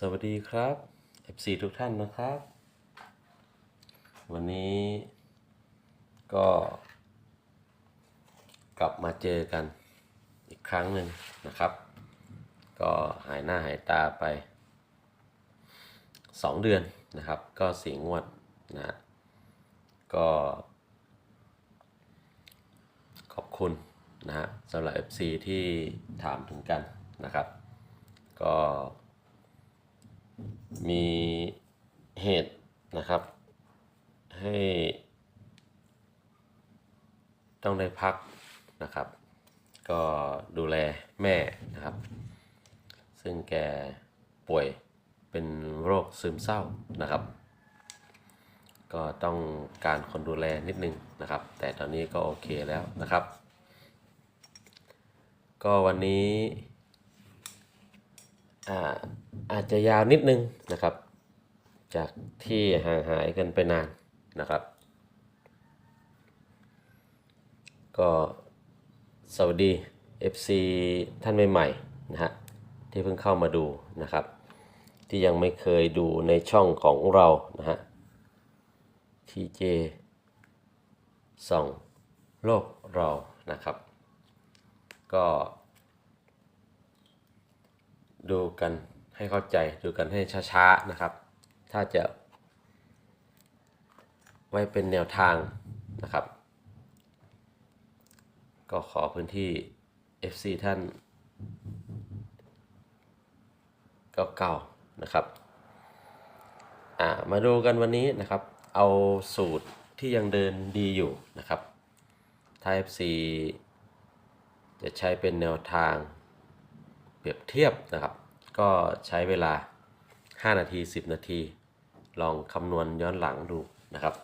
สวัสดีครับ FC ทุกท่านนะครับ วันนี้ก็กลับมาเจอกันอีกครั้งหนึ่งนะครับ ก็หายหน้าหายตาไป 2 เดือนนะครับ ก็สี่งวดนะฮะก็ขอบคุณนะฮะสำหรับ FC ที่ถามถึงกันนะครับ ก็ มีเหตุนะครับ ให้ต้องได้พักนะครับ ก็ดูแลแม่นะครับ ซึ่งแกป่วยเป็นโรคซึมเศร้านะครับ ก็ต้องการคนดูแลนิดนึงนะครับ แต่ตอนนี้ก็โอเคแล้วนะครับ ก็วันนี้ อาอาจจะยาวนิดนึงนะครับ จากที่ห่างหายกันไปนานนะครับ ก็สวัสดี FC ท่านใหม่ๆนะฮะที่เพิ่งเข้ามาดูนะครับ ที่ยังไม่เคยดูในช่องของเรานะฮะ TJ ส่องโลกเรานะครับ ก็ ดูกันให้เข้าใจดูกันให้ช้าๆนะครับ ถ้าจะ ไว้เป็นแนวทางนะครับ ก็ขอพื้นที่ FC ท่านเก่าๆนะครับอ่ามาดูกันวันนี้นะครับ เอาสูตรที่ยังเดินดีอยู่นะครับถ้า FC จะใช้เป็นแนวทาง ปรียบเทียบนะครับ ก็ใช้เวลา 5 นาที 10 นาที ลองคำนวณย้อนหลังดูนะครับ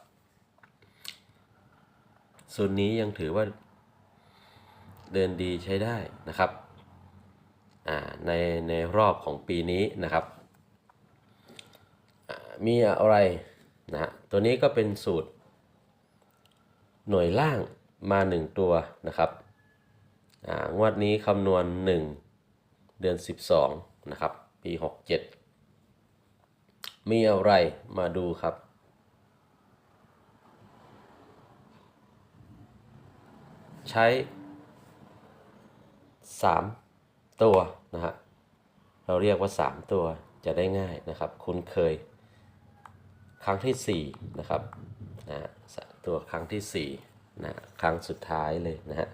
ส่วนนี้ยังถือว่าเดินดีใช้ได้นะครับในในรอบของปีนี้นะครับ มีอะไรนะฮะตัวนี้ก็เป็นสูตร หน่วยล่างมา 1 ตัวนะครับงวดนี้คำนวณ 1 เดือน 12 นะครับ ปี 67 มีอะไรมาดูครับ ใช้ 3 ตัวนะฮะ เราเรียกว่า 3 ตัวจะได้ง่ายนะครับ คุ้นเคย ครั้งที่ 4 นะครับนะตัวครั้งที่4นะครั้งสุดท้ายเลยนะฮะ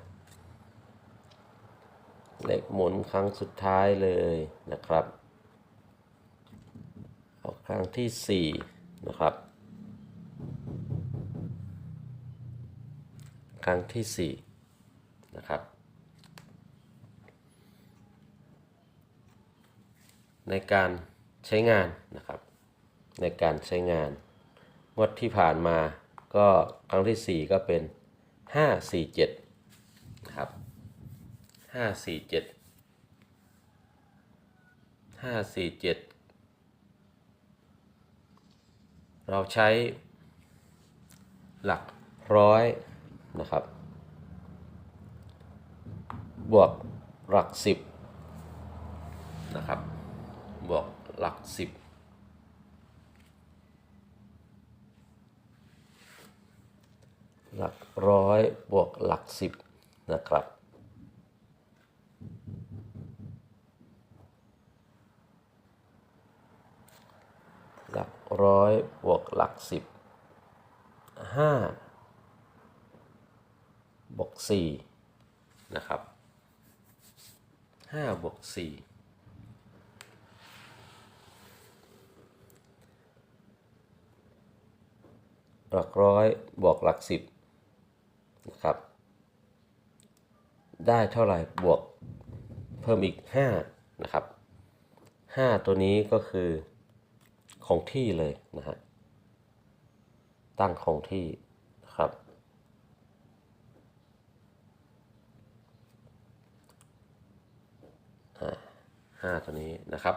เลขหมุนครั้งสุดท้ายเลยนะครับเอครั้งที่4นะครับ ครั้งที่4นะครับ ในการใช้งานนะครับ ในการใช้งาน งวดที่ผ่านมาก็ครั้งที่ 4 ก็เป็น 5 4 7นะครับ ห้าสี่เจ็ดห้าสี่เจ็ดเราใช้หลักร้อยนะครับ บวกหลักสิบนะครับ บวกหลักสิบหลักร้อยบวกหลักสิบนะครับ หลักร้อยบวกหลัก สิบห้าบวกสี่นะครับห้าบวกสี่หลักร้อยบวกหลักสิบนะครับ ได้เท่าไหร่บวกเพิ่มอีกห้านะครับห้าตัวนี้ก็คือคงที่เลยนะฮะ ตั้งคงที่นะครับ ห้าตัวนี้นะครับ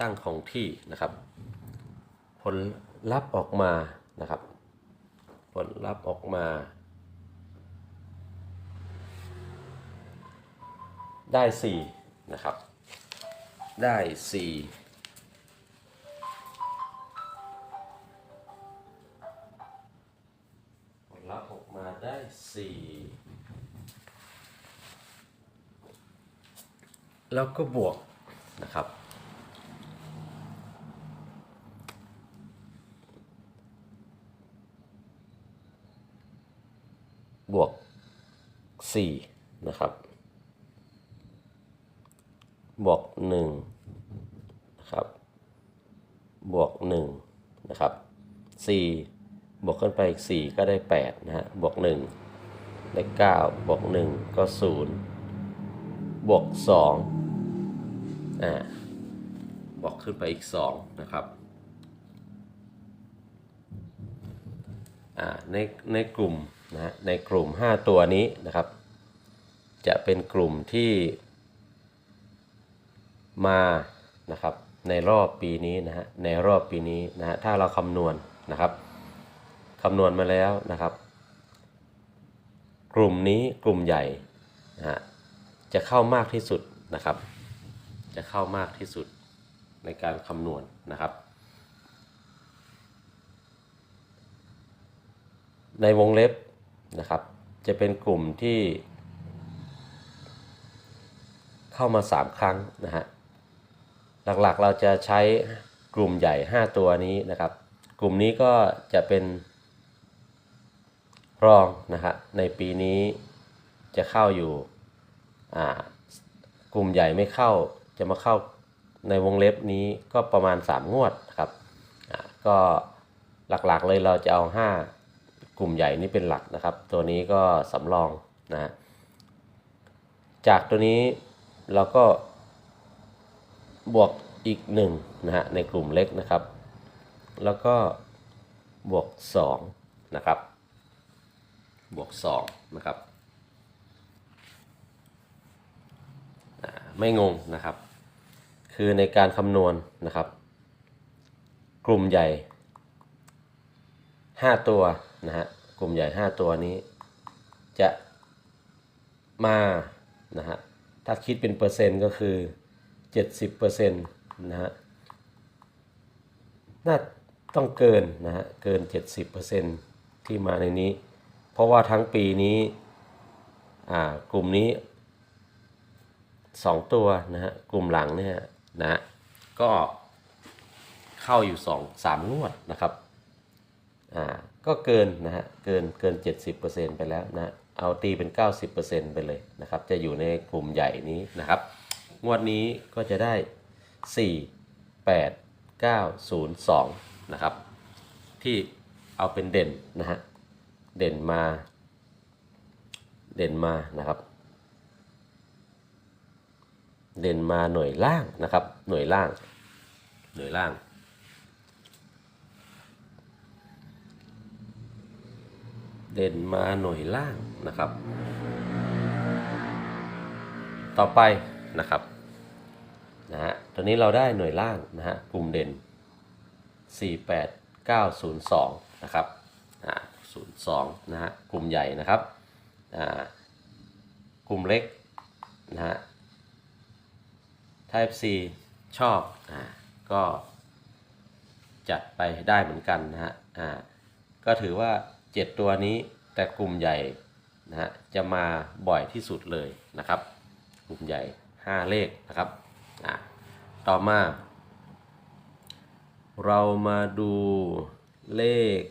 ตั้งคงที่นะครับ ผลลัพธ์ออกมานะครับ ผลลัพธ์ออกมา ได้ 4 นะครับ ได้ 4 แล้วก็บวกนะครับ บวกสี่นะครับ บวกหนึ่งนะครับ บวกหนึ่งนะครับสี่บวกขึ้นไปอีกสี่ก็ได้แปดนะฮะ บวกหนึ่งได้เก้าบวกหนึ่งก็ศูนย์บวกส องอ่าบวกขึ้นไปอีกสองนะครับอ่าในในกลุ่มนะฮะในกลุ่ม 5 ตัวนี้นะครับ จะเป็นกลุ่มที่มานะครับในรอบปีนี้นะฮะในรอบปีนี้นะฮะถ้าเราคำนวณนะครับคำนวณมาแล้วนะครับ กลุ่มนี้กลุ่มใหญ่นะฮะจะเข้ามากที่สุดนะครับ จะเข้ามากที่สุดในการคำนวณนะครับ ในวงเล็บนะครับ จะเป็นกลุ่มที่ เข้ามา 3 ครั้งนะฮะหลักๆเราจะใช้กลุ่มใหญ่ 5 ตัวนี้นะครับ กลุ่มนี้ก็จะเป็นรองนะฮะในปีนี้จะเข้าอยู่กลุ่มใหญ่ไม่เข้า จะมาเข้าในวงเล็บนี้ก็ประมาณ 3 งวดนะครับอ่าก็หลักๆเลยเราจะเอา 5 กลุ่มใหญ่นี้เป็นหลักนะครับ ตัวนี้ก็สำรองนะจากตัวนี้เราก็บวกอีกหนึ่งนะฮะในกลุ่มเล็กนะครับ แล้วก็บวก2นะครับ บวก2นะครับไม่งงนะครับ คือในการคำนวณนะครับ กลุ่มใหญ่ 5 ตัวนะฮะกลุ่มใหญ่ 5 ตัวนี้ จะมานะฮะถ้าคิดเป็นเปอร์เซ็นต์ก็คือ 70%เปอร์เซ็นต์นะฮะน่าต้องเกินนะฮะเกิน 70%ที่มาในนี้ เพราะว่าทั้งปีนี้อ่ากลุ่มนี้ 2 ตัวนะฮะกลุ่มหลังเนี่ย นะก็เข้าอยู่2 3งวดนะครับอ่าก็เกินนะฮะเกินเกิน 70%ไปแล้วนะเอาตีเป็น 90%ไปเลยนะครับ จะอยู่ในกลุ่มใหญ่นี้นะครับ งวดนี้ก็จะได้ 4 8 9 0 2 นะครับ ที่เอาเป็นเด่นนะฮะเด่นมา เด่นมานะครับ เด่นมาหน่วยล่างนะครับ หน่วยล่าง หน่วยล่างเด่นมาหน่วยล่างนะครับ ต่อไปนะครับนะฮะตอนนี้เราได้หน่วยล่างนะฮะกลุ่มเด่น 48902 นะครับอ่า02 นะฮะกลุ่มใหญ่นะครับอ่ากลุ่มเล็กนะฮะ Type C ชอบอ่าก็จัดไปได้เหมือนกันนะฮะอ่าก็ถือว่า 7 ตัวนี้แต่กลุ่มใหญ่นะฮะจะมาบ่อยที่สุดเลยนะครับ กลุ่มใหญ่ 5 เลขนะครับอ่าต่อมา เรามาดูเลข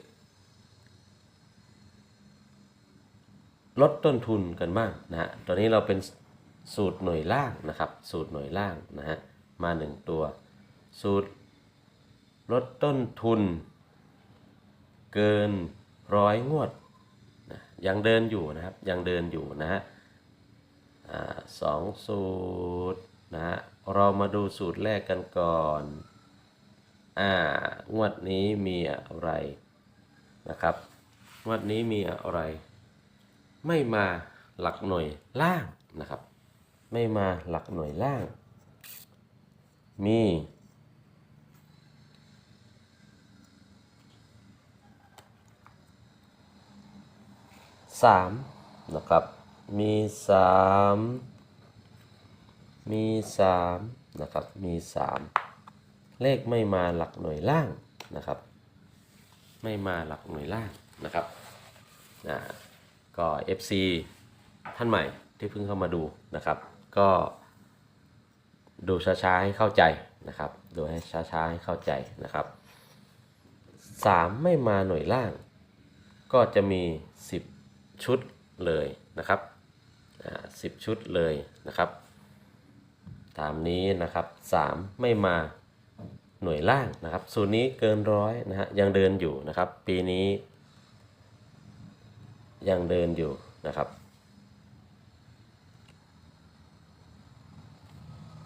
ลดต้นทุนกันบ้างนะฮะตอนนี้เราเป็น สูตรหน่วยล่างนะครับ สูตรหน่วยล่างนะฮะมา 1 ตัว สูตรลดต้นทุน เกินร้อยงวดนะยังเดินอยู่นะครับยังเดินอยู่นะฮะสองสูตรนะฮะเรามาดูสูตรแรกกันก่อนอ่างวดนี้มีอะไรนะครับงวดนี้มีอะไร ไม่มาหลักหน่วยล่างนะครับ ไม่มาหลักหน่วยล่าง มีสามนะครับ มีสามมีสามนะครับ มีสามเลขไม่มาหลักหน่วยล่างนะครับ ไม่มาหลักหน่วยล่างนะครับอ่าก็ FC ท่านใหม่ที่เพิ่งเข้ามาดูนะครับ ก็ดูช้าๆให้เข้าใจนะครับ ดูให้ช้าๆให้เข้าใจนะครับ 3 ไม่มาหน่วยล่าง ก็จะมี 10 ชุดเลยนะครับอ่า10ชุดเลยนะครับ ตามนี้นะครับ 3 ไม่มาหน่วยล่างนะครับ สูตรนี้เกินร้อยนะฮะยังเดินอยู่นะครับ ปีนี้ ยังเดินอยู่นะครับ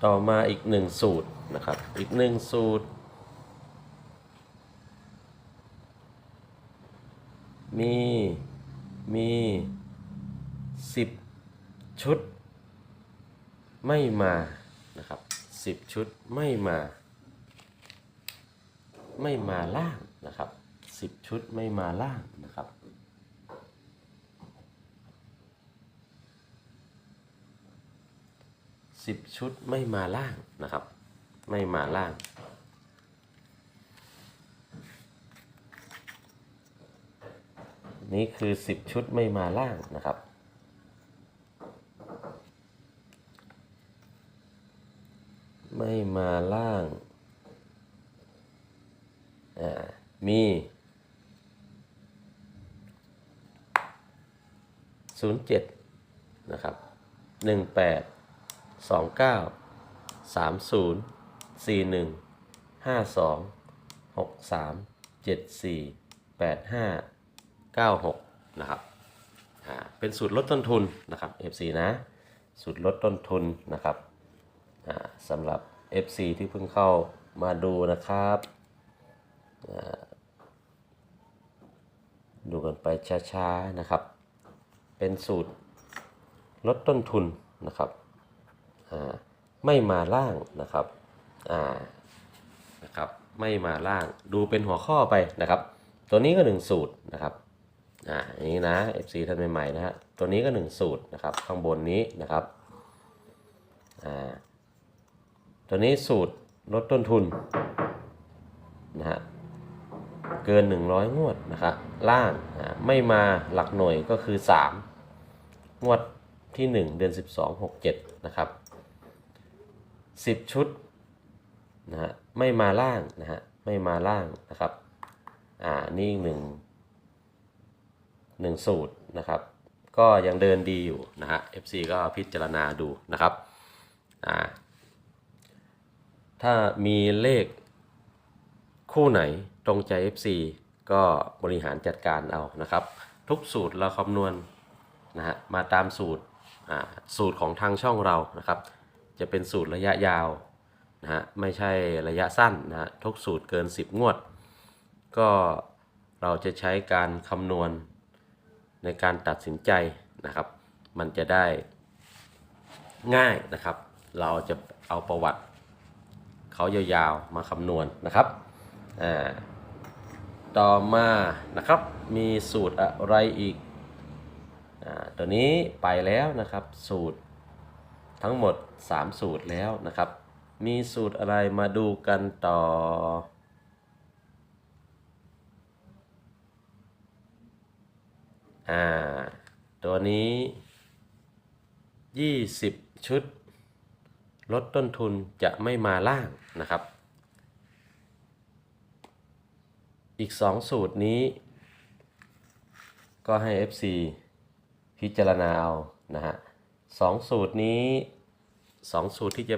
ต่อมาอีกหนึ่งสูตรนะครับ อีกหนึ่งสูตร มี มีสิบชุด ไม่มานะครับสิบชุดไม่มา ไม่มาล่างนะครับสิบชุดไม่มาล่างนะครับ สิบชุดไม่มาล่างนะครับ ไม่มาล่างนี่คือสิบชุดไม่มาล่างนะครับ ไม่มาล่าง อ่า มีศูนย์เจ็ดนะครับหนึ่งแปด สองเก้าสามศูนย์สี่หนึ่งห้าสองหกสามเจ็ดสี่แปดห้าเก้าหกนะครับอ่าเป็นสูตรลดต้นทุนนะครับ FC นะ สูตรลดต้นทุนนะครับอ่าสำหรับ FC ที่เพิ่งเข้ามาดูนะครับอ่าดูกันไปช้าๆนะครับ เป็นสูตรลดต้นทุนนะครับ ไม่มาล่างนะครับอ่านะครับ ไม่มาล่างดูเป็นหัวข้อไปนะครับ ตัวนี้ก็หนึ่งสูตรนะครับอ่าอย่างนี้นะ FC ท่านใหม่ๆนะฮะตัวนี้ก็หนึ่งสูตรนะครับ ข้างบนนี้นะครับอ่าตัวนี้สูตรลดต้นทุนนะฮะเกิน 100 งวดนะครับล่างไม่มาหลักหน่วยก็คือ 3 งวดที่ 1 เดือน 12 67 นะครับ 10ชุดนะฮะไม่มาล่างนะฮะไม่มาล่างนะครับอ่านี่อีกหนึ่งหนึ่งสูตรนะครับ ก็ยังเดินดีอยู่นะฮะ FC ก็พิจารณาดูนะครับอ่าถ้ามีเลขคู่ไหนตรงใจ FC ก็บริหารจัดการเอานะครับ ทุกสูตรเราคำนวณนะฮะมาตามสูตรอ่าสูตรของทางช่องเรานะครับ จะเป็นสูตรระยะยาวนะฮะไม่ใช่ระยะสั้นนะฮะทุกสูตรเกิน 10 งวด ก็เราจะใช้การคำนวณในการตัดสินใจนะครับ มันจะได้ง่ายนะครับ เราจะเอาประวัติ เขายาวๆมาคำนวณนะครับอ่าต่อมานะครับมีสูตรอะไรอีกอ่าตัวนี้ไปแล้วนะครับสูตร ทั้งหมด 3 สูตรแล้วนะครับ มีสูตรอะไรมาดูกันต่อ อ่า ตัวนี้ 20 ชุด ลดต้นทุนจะไม่มาล่างนะครับ อีก 2 สูตรนี้ ก็ให้ FC พิจารณาเอานะฮะ สองสูตรนี้สองสูตรที่จะ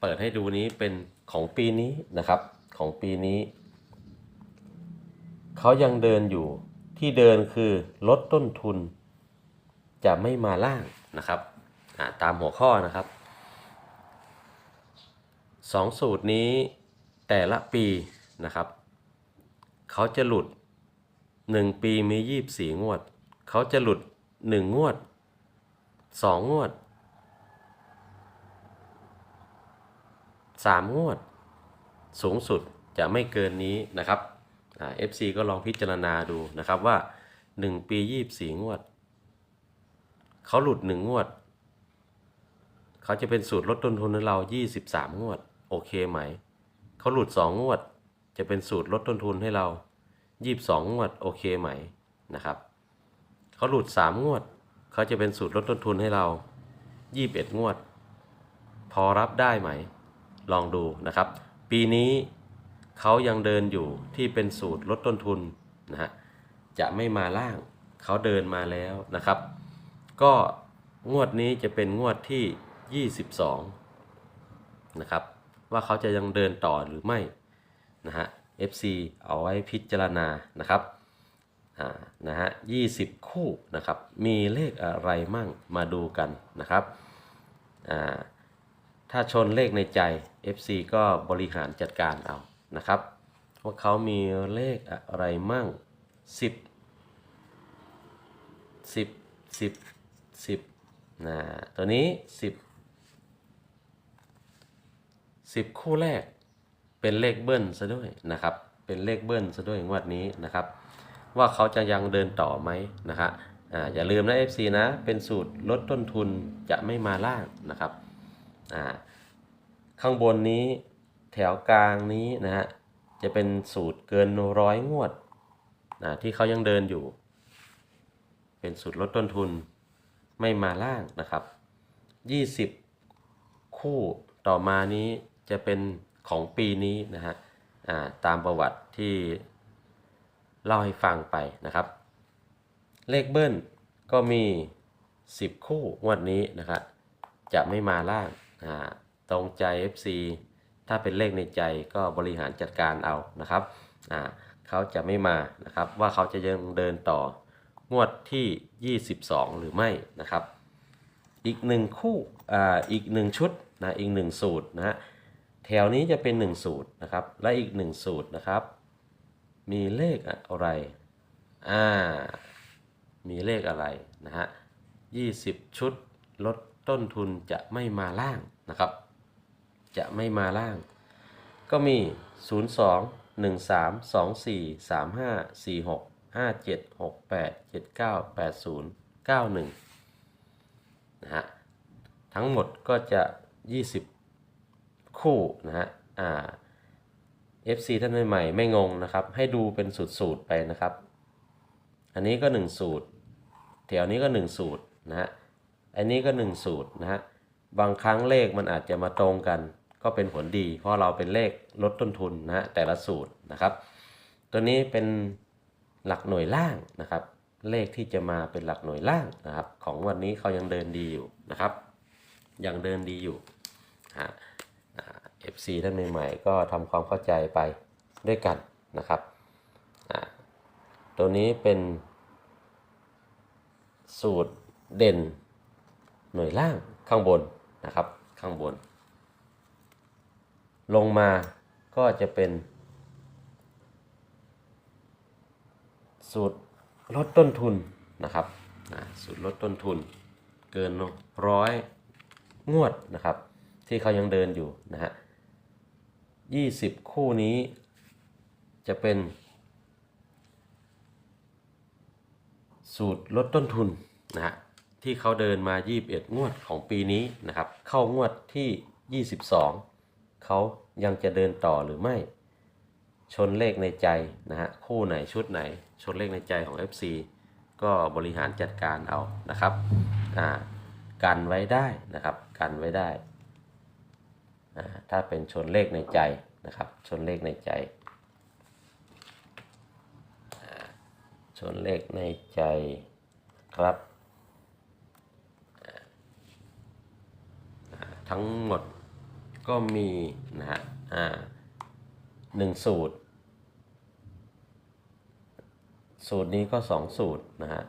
เปิดให้ดูนี้เป็นของปีนี้นะครับของปีนี้เขายังเดินอยู่ที่เดินคือลดต้นทุน จะไม่มาล่างนะครับาตามหัวข้อนะครับสองสูตรนี้แต่ละปีนะครับเขาจะหลุด 1 ปีมี 24 งวด เขาจะหลุด 1 งวด 2งงวด3งวด สูงสุดจะไม่เกินนี้นะครับเอ่า FC ก็ลองพิจารณาดูนะครับว่า 1 ปี24งวด เขาหลุด 1 งวด เขาจะเป็นสูตรลดต้นทุนให้เรา 23 งวด โอเคไหม เขาหลุด 2 งวด จะเป็นสูตรลดต้นทุนให้เรา 22 งวด โอเคไหมนะครับ เขาหลุด 3 งวด เขาจะเป็นสูตรลดต้นทุนให้เรา 21 งวด พอรับได้ไหม ลองดูนะครับ ปีนี้เขายังเดินอยู่ที่เป็นสูตรลดต้นทุนนะฮะจะไม่มาล่างเขาเดินมาแล้วนะครับ ก็งวดนี้จะเป็นงวดที่ 22 นะครับ ว่าเขาจะยังเดินต่อหรือไม่นะฮะ FC เอาไว้พิจารณานะครับ นะฮะ20คู่นะครับ มีเลขอะไรมั่งมาดูกันนะครับ ถ้าชนเลขในใจ FC ก็บริหารจัดการเอานะครับว่าเขามีเลขอะไรมั่ง 10 10 10 10นะตัวนี้ 10 10 คู่แรกเป็นเลขเบิ้ลซะด้วยนะครับ เป็นเลขเบิ้ลซะด้วยงวดนี้นะครับ ว่าเขาจะยังเดินต่อไหมนะฮะอ่าอย่าลืมนะ FC นะ เป็นสูตรลดต้นทุนจะไม่มาล่างนะครับอ่าข้างบนนี้แถวกลางนี้นะฮะจะเป็นสูตรเกินร้อยงวดนะที่เขายังเดินอยู่ เป็นสูตรลดต้นทุนไม่มาล่างนะครับ 20 คู่ต่อมานี้จะเป็นของปีนี้นะฮะอ่าตามประวัติที่ เล่าให้ฟังไปนะครับ เลขเบิ้ลก็มี 10 คู่งวดนี้นะครับ จะไม่มาล่างตรงใจ FC ถ้าเป็นเลขในใจก็บริหารจัดการเอานะครับเขาจะไม่มานะครับ ว่าเขาจะยังเดินต่องวดที่ 22 หรือไม่นะครับ อีกหนึ่งคู่อ่าอีกหนึ่งชุดนะอีกหนึ่งสูตรนะฮะแถวนี้จะเป็นหนึ่งสูตรนะครับ และอีกหนึ่งสูตรนะครับ มีเลขอะไร อ่า มีเลขอะไรนะฮะ20ชุดลดต้นทุนจะไม่มาล่างนะครับ จะไม่มาล่าง ก็มี 02 13 24 35 46 57 68 79 80 91นะฮะ ทั้งหมดก็จะ 20 คู่นะฮะ อ่า FC ท่านใหม่ๆไม่งงนะครับ ให้ดูเป็นสูตรๆไปนะครับ อันนี้ก็ 1 สูตร แถวนี้ก็ 1 สูตรนะฮะอันนี้ก็ 1 สูตรนะฮะบางครั้งเลขมันอาจจะมาตรงกัน ก็เป็นผลดี เพราะเราเป็นเลขลดต้นทุนนะฮะแต่ละสูตรนะครับ ตัวนี้เป็นหลักหน่วยล่างนะครับ เลขที่จะมาเป็นหลักหน่วยล่างนะครับ ของวันนี้เขายังเดินดีอยู่นะครับ ยังเดินดีอยู่ฮะ FC ท่านใหม่ๆก็ทำความเข้าใจไปด้วยกันนะครับตัวนี้เป็นสูตรเด่นหน่วยล่างข้างบนนะครับข้างบน ลงมาก็จะเป็นสูตรลดต้นทุนนะครับสูตรลดต้นทุนเกินร้อยงวดนะครับ ที่เขายังเดินอยู่นะฮะ 20 คู่นี้จะเป็น สูตรลดต้นทุนนะฮะที่เขาเดินมา 21 งวดของปีนี้นะครับ เข้างวดที่ 22 เขายังจะเดินต่อหรือไม่ ชนเลขในใจนะฮะคู่ไหนชุดไหน ชนเลขในใจของ FC ก็บริหารจัดการเอานะครับอ่ากันไว้ได้นะครับ กันไว้ได้ ถ้าเป็นชนเลขในใจนะครับ ชนเลขในใจ ชนเลขในใจครับ ทั้งหมดก็มีนะฮะหนึ่งสูตร สูตรนี้ก็สองสูตรนะฮะ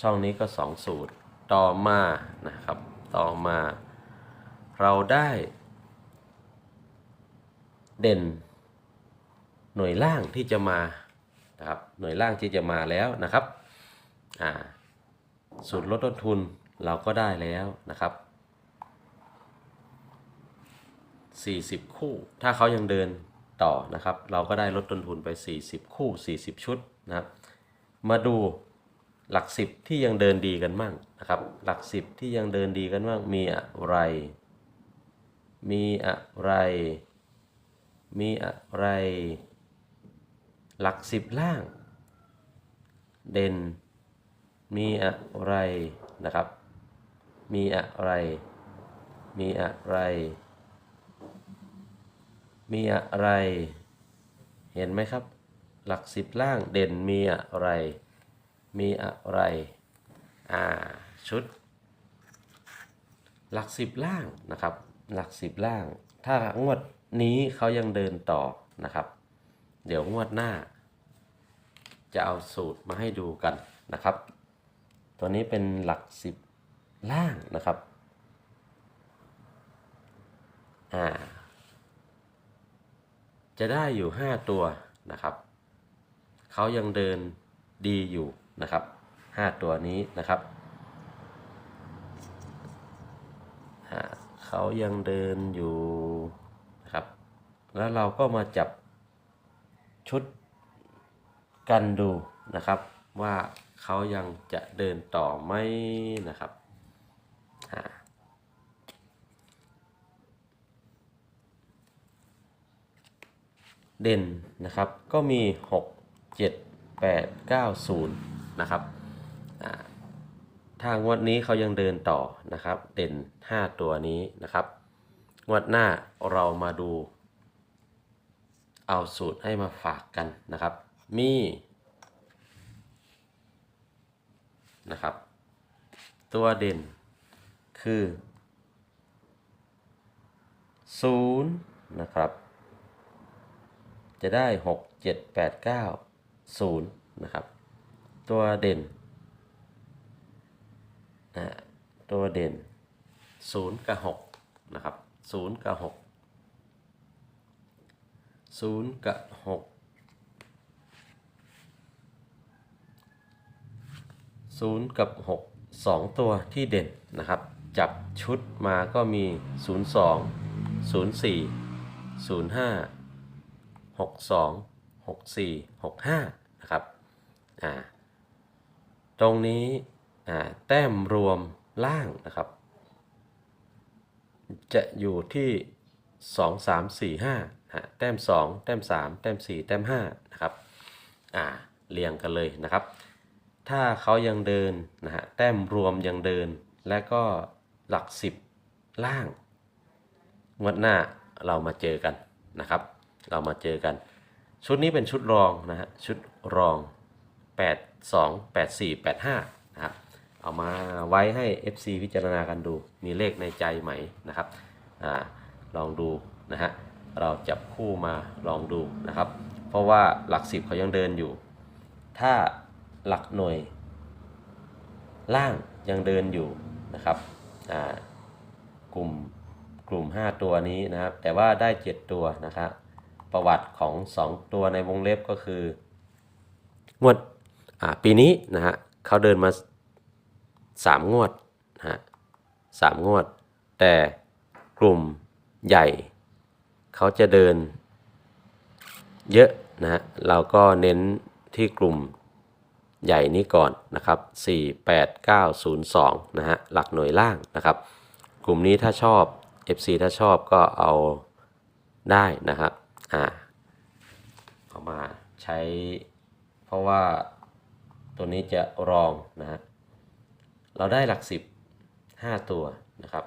ช่องนี้ก็สองสูตร ต่อมานะครับ ต่อมา เราได้ เด่น หน่วยล่างที่จะมานะครับหน่วยล่างที่จะมาแล้วนะครับอ่าสูตรลดต้นทุนเราก็ได้แล้วนะครับ 40 คู่ ถ้าเขายังเดินต่อนะครับ เราก็ได้ลดต้นทุนไป 40 คู่ 40 ชุดนะครับ มาดูหลัก 10 ที่ยังเดินดีกันมั่งนะครับ หลัก 10 ที่ยังเดินดีกันมั่งมีอะไร มีอะไร มีอะไร หลัก10ล่าง เด่น มีอะไรนะครับ มีอะไร มีอะไร มีอะไร เห็นไหมครับ หลักสิบล่างเด่นมีอะไร มีอะไร อ่า ชุด หลักสิบล่างนะครับ หลักสิบล่าง ถ้างวด นี้เขายังเดินต่อนะครับ เดี๋ยวงวดหน้า จะเอาสูตรมาให้ดูกันนะครับ ตัวนี้เป็นหลักสิบล่างนะครับอ่าจะได้อยู่ 5 ตัวนะครับเขายังเดินดีอยู่นะครับ 5 ตัวนี้นะครับเขายังเดินอยู่ แล้วเราก็มาจับชุดกันดูนะครับ ว่าเขายังจะเดินต่อไหมนะครับเด่นนะครับก็มี 6 7 8 9 0นะครับอ่าถ้างวดนี้เขายังเดินต่อนะครับ เด่น 5 ตัวนี้นะครับ งวดหน้าเรามาดู เอาสูตรให้มาฝากกันนะครับ มีนะครับ ตัวเด่นคือ0นะครับ จะได้6 7 8 9 0นะครับ ตัวเด่นนะตัวเด่น0กับ6นะครับ0กับ 6 0กับ6 0กับ6 2ตัวที่เด่นนะครับ จับชุดมาก็มี02 04 05หกสองหกสี่หกห้านะครับอ่าตรงนี้อ่าแต้มรวมล่างนะครับ จะอยู่ที่สองสามสี่ห้า แต้มสองแต้มสามแต้มสี่แต้มห้านะครับอ่าเรียงกันเลยนะครับ ถ้าเขายังเดินนะฮะแต้มรวมยังเดิน และก็หลักสิบล่างงวดหน้าเรามาเจอกันนะครับ เรามาเจอกัน ชุดนี้เป็นชุดรองนะฮะชุดรอง 8 2 8 4 8 5นะครับเอามาไว้ให้ FC พิจารณากันดูมีเลขในใจไหมนะครับอ่าลองดูนะฮะ เราจับคู่มาลองดูนะครับ เพราะว่าหลักสิบเขายังเดินอยู่ ถ้าหลักหน่วยล่างยังเดินอยู่นะครับกลุ่มกลุ่ม 5 ตัวนี้นะครับ แต่ว่าได้ 7 ตัวนะครับประวัติของ 2 ตัวในวงเล็บก็คืองวดปีนี้นะฮะเขาเดินมา 3 งวดนะฮะสามงวด แต่กลุ่มใหญ่ เขาจะเดินเยอะนะฮะเราก็เน้นที่กลุ่มใหญ่นี้ก่อนนะครับ 4 8 9 0 2 นะฮะ หลักหน่วยล่างนะครับ กลุ่มนี้ถ้าชอบ FC ถ้าชอบก็เอาได้นะครับ อ่า เอามาใช้ เพราะว่าตัวนี้จะรองนะฮะ เราได้หลักสิบห้าตัวนะครับ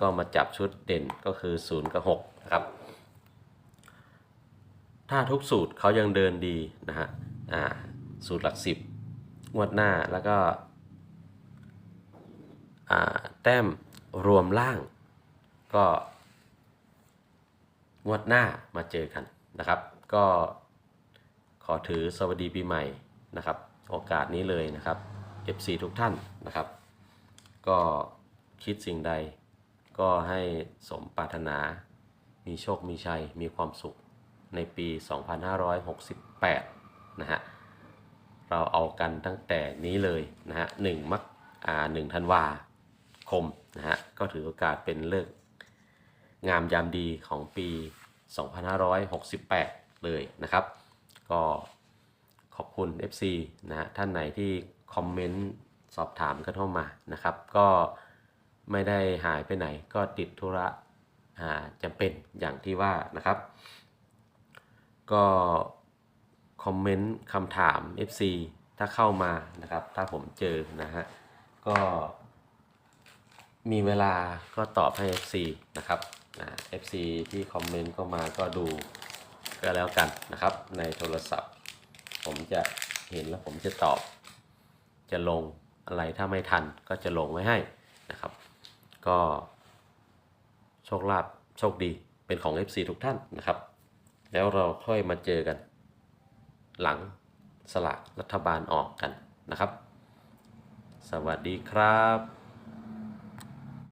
ก็มาจับชุดเด่นก็คือ 0 กับ 6 นะครับ ถ้าทุกสูตรเขายังเดินดีนะฮะอ่าสูตรหลักสิบงวดหน้าแล้วก็แต้มรวมล่าง ก็งวดหน้ามาเจอกันนะครับ ก็ขอถือสวัสดีปีใหม่นะครับ โอกาสนี้เลยนะครับ FC ทุกท่านนะครับ ก็คิดสิ่งใด ก็ให้สมปรารถนา มีโชค มีชัย มีความสุข ในปี 2568 นะฮะ เราเอากันตั้งแต่นี้เลยนะฮะหนึ่งมักอ่าหนึ่งธันวาคมนะฮะ ก็ถือโอกาสเป็นเลิกงามยามดีของปี 2568 เลยนะครับ ก็ขอบคุณ FC นะฮะท่านไหนที่คอมเมนต์สอบถามกันเข้ามานะครับ ก็ไม่ได้หายไปไหนก็ติดธุระอ่าจำเป็นอย่างที่ว่านะครับ ก็คอมเมนต์คำถาม FC ถ้าเข้ามานะครับ ถ้าผมเจอนะฮะ ก็มีเวลาก็ตอบให้ FC นะครับนะ FC ที่คอมเมนต์ก็มาก็ดูก็แล้วกันนะครับ ในโทรศัพท์ ผมจะเห็นแล้วผมจะตอบ จะลงอะไรถ้าไม่ทันก็จะลงไว้ให้นะครับ ก็โชคลาภโชคดีเป็นของ FC ทุกท่านนะครับ แล้วเราค่อยมาเจอกัน หลังสลากรัฐบาลออกกันนะครับ สวัสดีครับ